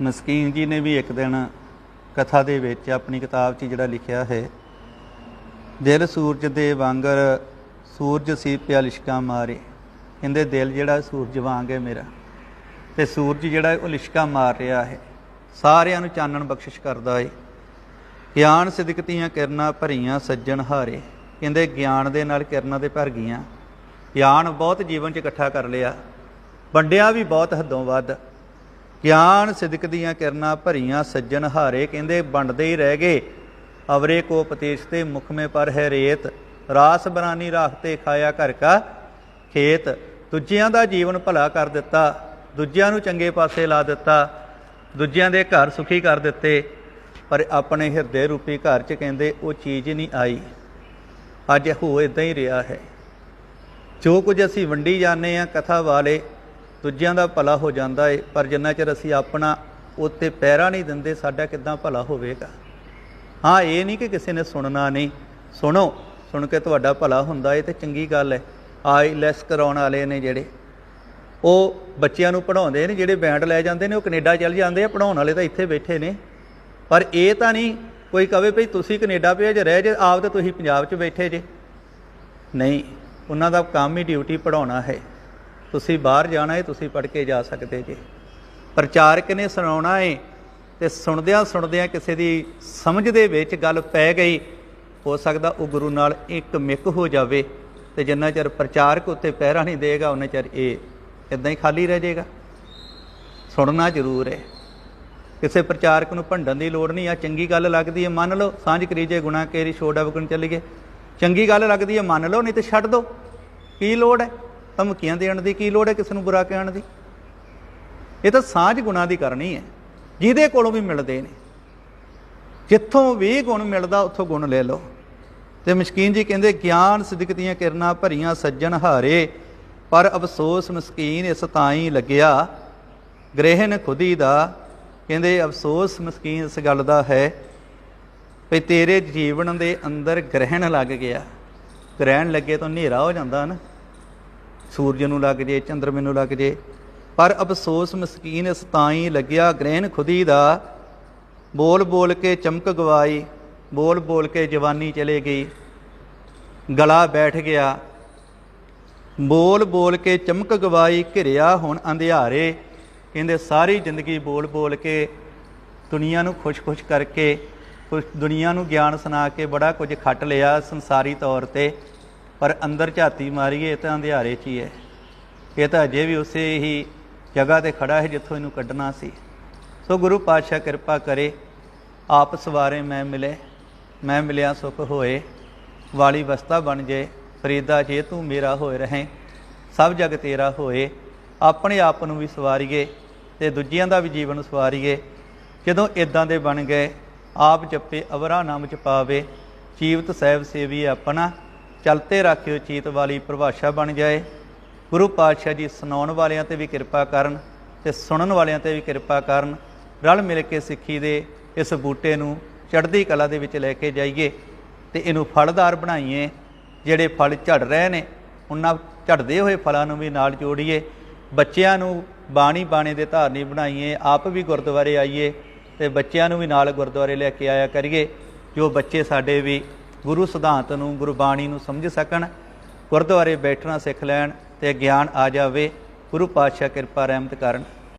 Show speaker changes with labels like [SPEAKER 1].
[SPEAKER 1] ਮਸਕੀਨ ਜੀ ਨੇ ਵੀ ਇੱਕ ਦਿਨ ਕਥਾ ਦੇ ਵਿੱਚ ਆਪਣੀ ਕਿਤਾਬ 'ਚ ਜਿਹੜਾ ਲਿਖਿਆ ਹੈ, ਦਿਲ ਸੂਰਜ ਦੇ ਵਾਂਗਰ ਸੂਰਜ ਸੀ ਪਿਆ ਲਿਸ਼ਕਾ ਮਾਰੇ। ਕਹਿੰਦੇ, ਦਿਲ ਜਿਹੜਾ ਸੂਰਜ ਵਾਂਗ ਹੈ ਮੇਰਾ ਤੇ ਸੂਰਜ ਜਿਹੜਾ ਉਹ ਲਿਸ਼ਕਾ ਮਾਰ ਰਿਹਾ ਹੈ। ਸਾਰਿਆਂ ਨੂੰ ਚਾਨਣ ਬਖਸ਼ਿਸ਼ ਕਰਦਾ ਏ। ਗਿਆਨ ਸਿਦਕਤੀਆਂ ਕਿਰਨਾਂ ਭਰੀਆਂ ਸੱਜਣ ਹਾਰੇ। ਕਹਿੰਦੇ, ਗਿਆਨ ਦੇ ਨਾਲ ਕਿਰਨਾਂ ਦੇ ਭਰ ਗਈਆਂ। ਗਿਆਨ ਬਹੁਤ ਜੀਵਨ 'ਚ ਇਕੱਠਾ ਕਰ ਲਿਆ। ਵੰਡਿਆ ਵੀ ਬਹੁਤ ਹੱਦੋਂ ਵੱਧ। ਗਿਆਨ ਸਿਦਕ ਦੀਆਂ ਕਿਰਨਾਂ ਭਰੀਆਂ ਸੱਜਣ ਹਾਰੇ ਕਹਿੰਦੇ ਵੰਡਦੇ ਹੀ ਰਹਿ ਗਏ। ਅਵਰੇ ਕੋ ਉਪਦੇਸ਼ ਤੇ ਮੁਖ ਪਰ ਹੈ ਰੇਤ। ਰਾਸ ਬਰਾਨੀ ਰਾਖਤੇ ਖਾਇਆ ਘਰ ਕਾ ਖੇਤ। ਦੂਜਿਆਂ ਦਾ ਜੀਵਨ ਭਲਾ ਕਰ ਦਿੱਤਾ। ਦੂਜਿਆਂ ਨੂੰ ਚੰਗੇ ਪਾਸੇ ਲਾ ਦਿੱਤਾ। ਦੂਜਿਆਂ ਦੇ ਘਰ ਸੁਖੀ ਕਰ ਦਿੱਤੇ। ਪਰ ਆਪਣੇ ਹਿਰਦੇ ਰੂਪੀ ਘਰ 'ਚ ਕਹਿੰਦੇ ਉਹ ਚੀਜ਼ ਨਹੀਂ ਆਈ। ਅੱਜ ਹੋ ਇਦਾਂ ਹੀ ਰਿਹਾ ਹੈ। ਜੋ ਕੁਝ ਅਸੀਂ ਵੰਡੀ ਜਾਂਦੇ ਆ ਕਥਾ ਵਾਲੇ ਦੂਜਿਆਂ ਦਾ ਭਲਾ ਹੋ ਜਾਂਦਾ ਏ, ਪਰ ਜਿੰਨਾ ਚਿਰ ਅਸੀਂ ਆਪਣਾ ਉੱਤੇ ਪੈਰਾ ਨਹੀਂ ਦਿੰਦੇ, ਸਾਡਾ ਕਿੱਦਾਂ ਭਲਾ ਹੋਵੇਗਾ? ਹਾਂ, ਇਹ ਨਹੀਂ ਕਿ ਕਿਸੇ ਨੇ ਸੁਣਨਾ ਨਹੀਂ। ਸੁਣੋ, ਸੁਣ ਕੇ ਤੁਹਾਡਾ ਭਲਾ ਹੁੰਦਾ ਏ ਤੇ ਚੰਗੀ ਗੱਲ ਹੈ ਆਈਲੈਸ ਕਰਾਉਣ ਵਾਲੇ ਨੇ ਜਿਹੜੇ, ਉਹ ਬੱਚਿਆਂ ਨੂੰ ਪੜਾਉਂਦੇ ਨੇ, ਜਿਹੜੇ ਬੈਂਡ ਲੈ ਜਾਂਦੇ ਨੇ, ਉਹ ਕੈਨੇਡਾ ਚਲ ਜਾਂਦੇ ਆ ਪੜਾਉਣ ਵਾਲੇ ਤਾਂ ਇੱਥੇ ਬੈਠੇ ਨੇ। ਪਰ ਇਹ ਤਾਂ ਨਹੀਂ, ਕੋਈ ਕਵੇ ਭਈ ਤੁਸੀਂ ਕੈਨੇਡਾ ਭੇਜ ਰਹੇ ਜੇ, ਆਪ ਤਾਂ ਤੁਸੀਂ ਪੰਜਾਬ 'ਚ ਬੈਠੇ ਜੇ। ਨਹੀਂ, ਉਹਨਾਂ ਦਾ ਕੰਮ ਹੀ ਡਿਊਟੀ ਪੜਾਉਣਾ ਹੈ। ਤੁਸੀਂ ਬਾਹਰ ਜਾਣਾ ਹੈ ਤੁਸੀਂ ਪੜ੍ਹ ਕੇ ਜਾ ਸਕਦੇ ਜੇ। ਪ੍ਰਚਾਰਕ ਨੇ ਸੁਣਾਉਣਾ ਹੈ ਤੇ ਸੁਣਦਿਆਂ ਸੁਣਦਿਆਂ ਕਿਸੇ ਦੀ ਸਮਝ ਦੇ ਵਿੱਚ ਗੱਲ ਪੈ ਗਈ। ਹੋ ਸਕਦਾ ਉਹ ਗੁਰੂ ਨਾਲ ਇੱਕ ਮਿਕ ਹੋ ਜਾਵੇ ਤੇ ਜਿੰਨਾ ਚਿਰ ਪ੍ਰਚਾਰਕ ਉੱਤੇ ਪਹਿਰਾ ਨਹੀਂ ਦੇਗਾ, ਉਹਨਾਂ ਚਿਰ ਇਹ ਇਦਾਂ ਹੀ ਖਾਲੀ ਰਹਿ ਜਾਏਗਾ। ਸੁਣਨਾ ਜ਼ਰੂਰ ਹੈ ਕਿਸੇ ਪ੍ਰਚਾਰਕ ਨੂੰ ਭੰਡਣ ਦੀ ਲੋੜ ਨਹੀਂ ਆ ਚੰਗੀ ਗੱਲ ਲੱਗਦੀ ਹੈ ਮੰਨ ਲਓ, ਸਾਂਝ ਕਰੀਜੇ ਗੁਨਾ ਕੇਰੀ, ਛੋੜਾ ਵਗਣ ਚੱਲੀਏ। ਚੰਗੀ ਗੱਲ ਲੱਗਦੀ ਹੈ ਮੰਨ ਲਓ, ਨਹੀਂ ਤੇ ਛੱਡ ਦਿਓ ਕੀ ਲੋੜ ਹੈ ਧਮਕੀਆਂ ਦੇਣ ਦੀ ਕੀ ਲੋੜ ਹੈ ਕਿਸੇ ਨੂੰ ਬੁਰਾ ਕਹਿਣ ਦੀ? ਇਹ ਤਾਂ ਸਾਂਝ ਗੁਣਾ ਦੀ ਕਰਨੀ ਹੈ। ਜਿਹਦੇ ਕੋਲੋਂ ਵੀ ਮਿਲਦੇ ਨੇ। ਜਿੱਥੋਂ ਵੀ ਗੁਣ ਮਿਲਦਾ, ਉੱਥੋਂ ਗੁਣ ਲੈ ਲਓ। ਤੇ ਮਸਕੀਨ ਜੀ ਕਹਿੰਦੇ, ਗਿਆਨ ਸਿਦਕ ਦੀਆਂ ਕਿਰਨਾਂ ਭਰੀਆਂ ਸੱਜਣ ਹਾਰੇ, ਪਰ ਅਫਸੋਸ ਮਸਕੀਨ ਇਸ ਤਾਈ ਲੱਗਿਆ। ਗ੍ਰਹਿਣ ਖੁਦੀ ਦਾ। ਕਹਿੰਦੇ, ਅਫਸੋਸ ਮਸਕੀਨ ਇਸ ਗੱਲ ਦਾ ਹੈ ਵੀ ਤੇਰੇ ਜੀਵਨ ਦੇ ਅੰਦਰ ਗ੍ਰਹਿਣ ਲੱਗ ਗਿਆ। ਗ੍ਰਹਿਣ ਲੱਗੇ ਤਾਂ ਹਨੇਰਾ ਹੋ ਜਾਂਦਾ ਨਾ। ਸੂਰਜ ਨੂੰ ਲੱਗ ਜੇ ਚੰਦਰਮੇ ਨੂੰ ਲੱਗ ਜੇ। ਪਰ ਅਫਸੋਸ ਮਸਕੀਨ, ਇਸ ਤਾਈ ਲੱਗਿਆ ਗ੍ਰਹਿਣ ਖੁਦੀ ਦਾ। ਬੋਲ ਬੋਲ ਕੇ ਚਮਕ ਗਵਾਈ, ਬੋਲ ਬੋਲ ਕੇ ਜਵਾਨੀ ਚਲੇ ਗਈ। ਗਲਾ ਬੈਠ ਗਿਆ। ਬੋਲ ਬੋਲ ਕੇ ਚਮਕ ਗਵਾਈ, ਘਿਰਿਆ ਹੁਣ ਅੰਧਿਆਰੇ। ਕਹਿੰਦੇ, ਸਾਰੀ ਜ਼ਿੰਦਗੀ ਬੋਲ ਬੋਲ ਕੇ, ਦੁਨੀਆ ਨੂੰ ਖੁਸ਼-ਖੁਸ਼ ਕਰਕੇ ਕੁਝ ਦੁਨੀਆ ਨੂੰ ਗਿਆਨ ਸੁਣਾ ਕੇ ਬੜਾ ਕੁਝ ਖੱਟ ਲਿਆ ਸੰਸਾਰੀ ਤੌਰ ਤੇ। ਪਰ ਅੰਦਰ ਝਾਤੀ ਮਾਰੀਏ ਤਾਂ ਅੰਧਿਆਰੇ 'ਚ ਹੀ ਹੈ। ਇਹ ਤਾਂ ਅਜੇ ਵੀ ਉਸੇ ਹੀ ਜਗ੍ਹਾ ਤੇ ਖੜਾ ਹੈ ਜਿੱਥੋਂ ਇਹਨੂੰ ਕੱਢਣਾ ਸੀ। ਸੋ ਗੁਰੂ ਪਾਤਸ਼ਾਹ ਕਿਰਪਾ ਕਰੇ, ਆਪ ਸਵਾਰੇ ਮੈਂ ਮਿਲੇ, ਮੈਂ ਮਿਲਿਆ ਸੁਖ ਹੋਏ, ਵਾਲੀ ਵਸਤਾ ਬਣ ਜੇ, ਫਰੀਦਾ ਜੇ ਤੂੰ ਮੇਰਾ ਹੋਏ ਰਹੇ, ਸਭ ਜਗ ਤੇਰਾ ਹੋਏ, ਆਪਣੇ ਆਪ ਨੂੰ ਵੀ ਸਵਾਰੀਏ ਤੇ ਦੂਜਿਆਂ ਦਾ ਵੀ ਜੀਵਨ ਸਵਾਰੀਏ। ਜਦੋਂ ਇਦਾਂ ਦੇ ਬਣ ਗਏ, ਆਪ ਜਪੇ, ਅਵਰਾ ਨਾਮ ਚ ਪਾਵੇ ਜੀਵਤ ਸਹਿਬ ਸੇਵੀ ਆਪਣਾ ਚਲਤੇ ਰੱਖਿਓ ਚੀਤ ਵਾਲੀ ਪਰਿਭਾਸ਼ਾ ਬਣ ਜਾਏ। ਗੁਰੂ ਪਾਤਸ਼ਾਹ ਜੀ ਸੁਣਾਉਣ ਵਾਲਿਆਂ ਤੇ ਵੀ ਕਿਰਪਾ ਕਰਨ ਤੇ ਸੁਣਨ ਵਾਲਿਆਂ ਤੇ ਵੀ ਕਿਰਪਾ ਕਰਨ। ਰਲ ਮਿਲ ਕੇ ਸਿੱਖੀ ਦੇ ਇਸ ਬੂਟੇ ਨੂੰ ਚੜ੍ਹਦੀ ਕਲਾ ਦੇ ਵਿੱਚ ਲੈ ਕੇ ਜਾਈਏ ਤੇ ਇਹਨੂੰ ਫਲਦਾਰ ਬਣਾਈਏ। ਜਿਹੜੇ ਫਲ ਝੜ ਰਹੇ ਨੇ, ਉਹਨਾਂ ਝੜਦੇ ਹੋਏ ਫਲਾਂ ਨੂੰ ਵੀ ਨਾਲ ਜੋੜੀਏ। ਬੱਚਿਆਂ ਨੂੰ ਬਾਣੀ ਬਾਣੇ ਦੇ ਧਾਰਨੀ ਬਣਾਈਏ, ਆਪ ਵੀ ਗੁਰਦੁਆਰੇ ਆਈਏ ਤੇ ਬੱਚਿਆਂ ਨੂੰ ਵੀ ਨਾਲ ਗੁਰਦੁਆਰੇ ਲੈ ਕੇ ਆਇਆ ਕਰੀਏ। ਜੋ ਬੱਚੇ ਸਾਡੇ ਵੀ ਗੁਰੂ ਸਿਧਾਂਤ ਨੂੰ ਗੁਰਬਾਣੀ ਨੂੰ ਸਮਝ ਸਕਣ, ਗੁਰਦੁਆਰੇ ਬੈਠਣਾ ਸਿੱਖ ਲੈਣ ਤੇ ਗਿਆਨ ਆ ਜਾਵੇ, ਗੁਰੂ ਪਾਤਸ਼ਾਹ ਕਿਰਪਾ ਰਹਿਮਤ ਕਰਨ।